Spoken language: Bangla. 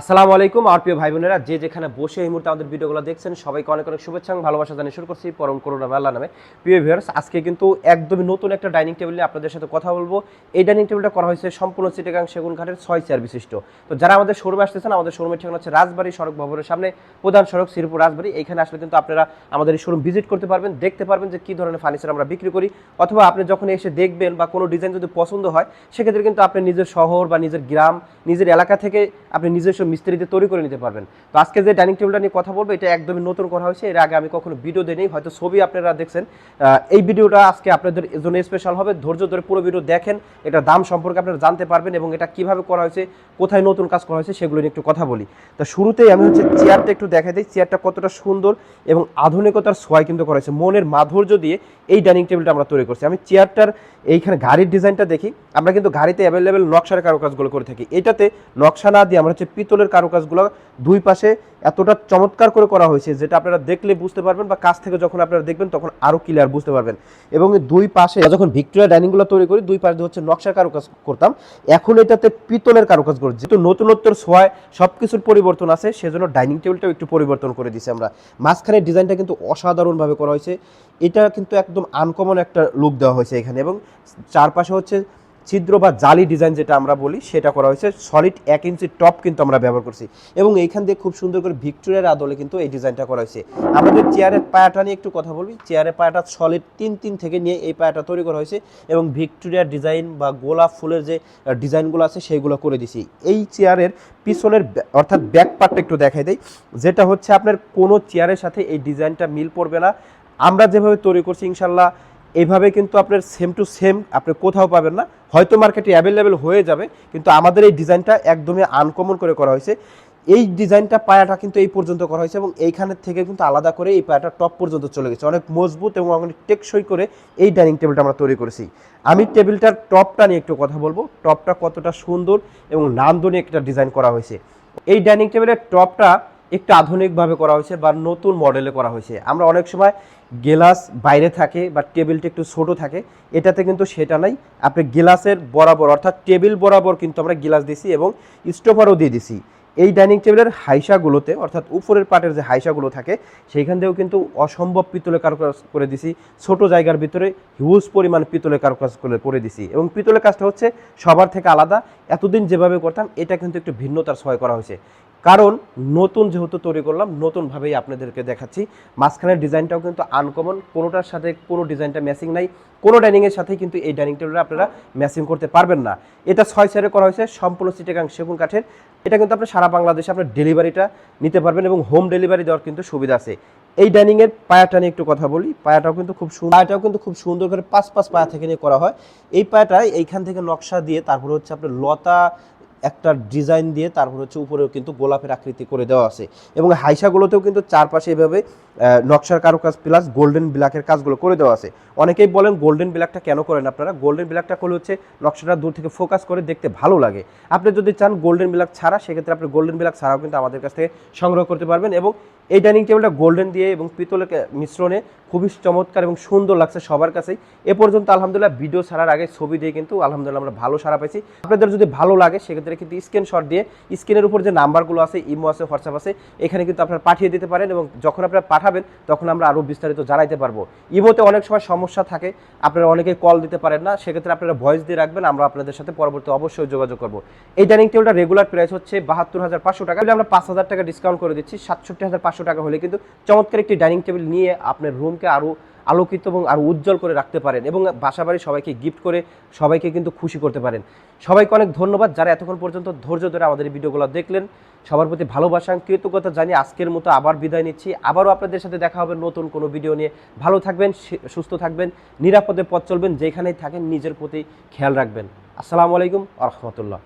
আসসালামু আলাইকুম, আর প্রিয় ভাই বোনেরা যে যেখানে বসে এই মুহূর্তে আমাদের ভিডিওগুলো দেখছেন, সবাইকে অনেক অনেক শুভেচ্ছা ভালোবাসা জানিয়ে শুরু করছি পরম করুণা মেলা নামে। প্রিয় ভিউয়ার্স, আজকে কিন্তু একদমই নতুন একটা ডাইনিং টেবিল নিয়ে আপনাদের সাথে কথা বলব। এই ডাইনিং টেবিলটা করা হয়েছে সম্পূর্ণ চিটাগাং সেগুন ঘাটের ছয় চেয়ার বিশিষ্ট। তো যারা আমাদের শোরুমে আসতেছেন, আমাদের শোরুমের ঠিকানা হচ্ছে রাজবাড়ি সড়ক ভবনের সামনে, প্রধান সড়ক শ্রীপুর রাজবাড়ি। এখানে আসলে কিন্তু আপনারা আমাদের এই শোরুম ভিজিট করতে পারবেন, দেখতে পারবেন যে কী ধরনের ফার্নিচার আমরা বিক্রি করি। অথবা আপনি যখন এসে দেখবেন বা কোনো ডিজাইন যদি পছন্দ হয়, সেক্ষেত্রে কিন্তু আপনি নিজের শহর বা নিজের গ্রাম, নিজের এলাকা থেকে আপনি নিজস্ব মিস্ত্রিতে তৈরি করে নিতে পারবেন। তো আজকে যে ডাইনিং টেবিলটা নিয়ে কথা বলব, এটা একদমই নতুন করা হয়েছে। এর আগে আমি কখনো ভিডিও দিইনি, হয়তো ছবি আপনারা দেখছেন। এই ভিডিওটা আজকে আপনাদের জন্য স্পেশাল হবে। ধৈর্য ধরে পুরো ভিডিও দেখেন, এটা দাম সম্পর্কে আপনারা জানতে পারবেন এবং এটা কীভাবে করা হয়েছে, কোথায় নতুন কাজ করা হয়েছে সেগুলো নিয়ে একটু কথা বলি। তো শুরুতেই আমি হচ্ছে চেয়ারটা একটু দেখাই দিই। চেয়ারটা কতটা সুন্দর এবং আধুনিকতার সোয়াই কিন্তু করা হয়েছে। মনের মাধুর্য দিয়ে এই ডাইনিং টেবিলটা আমরা তৈরি করছি। আমি চেয়ারটার এইখানে গাড়ির ডিজাইনটা দেখি। আমরা কিন্তু গাড়িতে অ্যাভেলেবেল নকশার কারও কারুকাজগুলো করে থাকি। এটাতে নকশা না দিয়ে আমরা হচ্ছে পিতলের কারুকাজগুলো দুই পাশে এতটা চমৎকার করে করা হয়েছে যেটা আপনারা দেখলে বুঝতে পারবেন বা কাছ থেকে যখন আপনারা দেখবেন তখন আরও ক্লিয়ার বুঝতে পারবেন। এবং দুই পাশে যখন ভিক্টোরিয়া ডাইনিংগুলো তৈরি করি, দুই পাশে হচ্ছে নকশার কারুকাজ করতাম। এখন এটাতে পিতলের কারুকাজ করছি। যেহেতু নতুনত্বর ছোঁয়ায় সব কিছুর পরিবর্তন আছে, সেজন্য ডাইনিং টেবিলটাও একটু পরিবর্তন করে দিছি আমরা। মাঝখানের ডিজাইনটা কিন্তু অসাধারণভাবে করা হয়েছে। এটা কিন্তু একদম আনকমন একটা লুক দেওয়া হয়েছে এখানে এবং চারপাশে হচ্ছে ছিদ্র বা জালি ডিজাইন যেটা আমরা বলি, সেটা করা হয়েছে। সলিড এক ইঞ্চি টপ কিন্তু আমরা ব্যবহার করছি। এবং এইখান দিয়ে খুব সুন্দর করে ভিক্টোরিয়ার আদলে কিন্তু এই ডিজাইনটা করা হয়েছে। আমাদের চেয়ারের পায়াটা নিয়ে একটু কথা বলবি। চেয়ারের পায়াটা সলিড তিন তিন থেকে নিয়ে এই পায়াটা তৈরি করা হয়েছে এবং ভিক্টোরিয়ার ডিজাইন বা গোলাপ ফুলের যে ডিজাইনগুলো আছে, সেইগুলো করে দিছি এই চেয়ারের পিছনের অর্থাৎ ব্যাক পার্টটা একটু দেখাই দেয় যেটা হচ্ছে আপনার কোনো চেয়ারের সাথে এই ডিজাইনটা মিল পড়বে না। আমরা যেভাবে তৈরি করছি, ইনশাল্লাহ এইভাবে কিন্তু আপনার সেম টু সেম আপনি কোথাও পাবেন না। হয়তো মার্কেটে অ্যাভেলেবেল হয়ে যাবে, কিন্তু আমাদের এই ডিজাইনটা একদমই আনকমন করে করা হয়েছে। এই ডিজাইনটা পায়াটা কিন্তু এই পর্যন্ত করা হয়েছে এবং এইখানের থেকে কিন্তু আলাদা করে এই পায়াটা টপ পর্যন্ত চলে গেছে। অনেক মজবুত এবং অনেক টেকসই করে এই ডাইনিং টেবিলটা আমরা তৈরি করেছি। আমি টেবিলটার টপটা নিয়ে একটু কথা বলব। টপটা কতটা সুন্দর এবং নান্দনিক একটা ডিজাইন করা হয়েছে। এই ডাইনিং টেবিলের টপটা একটু আধুনিকভাবে করা হয়েছে বা নতুন মডেলে করা হয়েছে। আমরা অনেক সময় গেলাস বাইরে থাকে বা টেবিলটা একটু ছোট থাকে, এটাতে কিন্তু সেটা নাই। আপনি গিলাসের বরাবর, অর্থাৎ টেবিল বরাবর কিন্তু আমরা গিলাস দিছি এবং স্টোভারও দিয়ে দিছি। এই ডাইনিং টেবিলের হাইসাগুলোতে, অর্থাৎ উপরের পাটের যে হাইসাগুলো থাকে, সেইখান থেকেও কিন্তু অসম্ভব পিতলের কারুকাজ করে দিছি। ছোট জায়গার ভিতরে হিউজ পরিমাণ পিতলের কারুকাজ করে করে দিছি। এবং পিতলের কাজটা হচ্ছে সবার থেকে আলাদা। এতদিন যেভাবে করতাম, এটা কিন্তু একটু ভিন্নতার সহায় করা হয়েছে। কারণ নতুন যেহেতু তৈরি করলাম, নতুনভাবেই আপনাদেরকে দেখাচ্ছি। মাঝখানের ডিজাইনটাও কিন্তু আনকমন কোনোটার সাথে কোনো ডিজাইনটা ম্যাচিং নাই, কোনো ডাইনিংয়ের সাথেই কিন্তু এই ডাইনিং টেবিলটা আপনারা ম্যাচিং করতে পারবেন না। এটা ছয় সাইডে করা হয়েছে, সম্পূর্ণ সিটেগাং সেগুন কাঠের। এটা কিন্তু আপনি সারা বাংলাদেশে আপনার ডেলিভারিটা নিতে পারবেন এবং হোম ডেলিভারি দেওয়ার কিন্তু সুবিধা আছে। এই ডাইনিংয়ের পায়াটা নিয়ে একটু কথা বলি, পায়াটাও কিন্তু খুব সুন্দর পায়াটাও কিন্তু খুব সুন্দর করে পাঁচ পাঁচ পায়া থেকে নিয়ে করা হয়। এই পায়াটা এইখান থেকে নকশা দিয়ে তারপরে হচ্ছে আপনার লতা একটা ডিজাইন দিয়ে তারপর হচ্ছে উপরেও কিন্তু গোলাপের আকৃতি করে দেওয়া আছে। এবং হাইসাগুলোতেও কিন্তু চারপাশে এভাবে নকশার কারুকাজ প্লাস গোল্ডেন ব্ল্যাকের কাজগুলো করে দেওয়া আছে। অনেকেই বলেন গোল্ডেন ব্ল্যাকটা কেন করেন আপনারা? গোল্ডেন ব্ল্যাকটা করলে হচ্ছে নকশাটা দূর থেকে ফোকাস করে দেখতে ভালো লাগে। আপনি যদি চান গোল্ডেন ব্ল্যাক ছাড়া, সেক্ষেত্রে আপনি গোল্ডেন ব্ল্যাক ছাড়াও কিন্তু আমাদের কাছ থেকে সংগ্রহ করতে পারবেন এবং এই ডাইনিং টেবিলটা গোল্ডেন দিয়ে এবং পিতলের মিশ্রণে খুবই চমৎকার এবং সুন্দর লাগছে সবার কাছেই। এ পর্যন্ত আলহামদুলিল্লাহ ভিডিও ছাড়ার আগে ছবি দিয়ে কিন্তু আলহামদুলিল্লাহ আমরা ভালো সারা পাইছি। আপনাদের যদি ভালো লাগে, সেক্ষেত্রে কিন্তু স্ক্রিনশট দিয়ে স্ক্রিনের উপর যে নাম্বারগুলো আছে ইমো আছে হোয়াটসঅ্যাপ আছে, এখানে কিন্তু আপনারা পাঠিয়ে দিতে পারেন এবং যখন আপনারা পাঠাবেন, তখন আমরা আরও বিস্তারিত জানাইতে পারব। ইমোতে অনেক সময় সমস্যা থাকে, আপনারা অনেকে কল দিতে পারেন না, সেক্ষেত্রে আপনারা ভয়েস দিয়ে রাখবেন, আমরা আপনাদের সাথে পরবর্তী অবশ্যই যোগাযোগ করব। এই ডাইনিং টেবিলটা রেগুলার প্রাইস হচ্ছে বাহাত্তর হাজার পাঁচশো টাকা। আমরা পাঁচ হাজার টাকা ডিসকাউন্ট করে দিচ্ছি, সাতষট্টি হাজার পাঁচশো টাকা হলে কিন্তু চমৎকার একটি ডাইনিং টেবিল নিয়ে আপনার রুমকে আরও আলোকিত এবং আরও উজ্জ্বল করে রাখতে পারেন এবং বাসাবাড়ি সবাইকে গিফট করে সবাইকে কিন্তু খুশি করতে পারেন। সবাইকে অনেক ধন্যবাদ যারা এতক্ষণ পর্যন্ত ধৈর্য ধরে আমাদের ভিডিওগুলো দেখলেন। সবার প্রতি ভালোবাসা, কৃতজ্ঞতা জানিয়ে আজকের মতো আবার বিদায় নিচ্ছি। আবারও আপনাদের সাথে দেখা হবে নতুন কোনো ভিডিও নিয়ে। ভালো থাকবেন সুস্থ থাকবেন, নিরাপদে পথ চলবেন, যেখানেই থাকেন নিজের প্রতি খেয়াল রাখবেন। আসসালামু আলাইকুম আ রহমতুল্লাহ।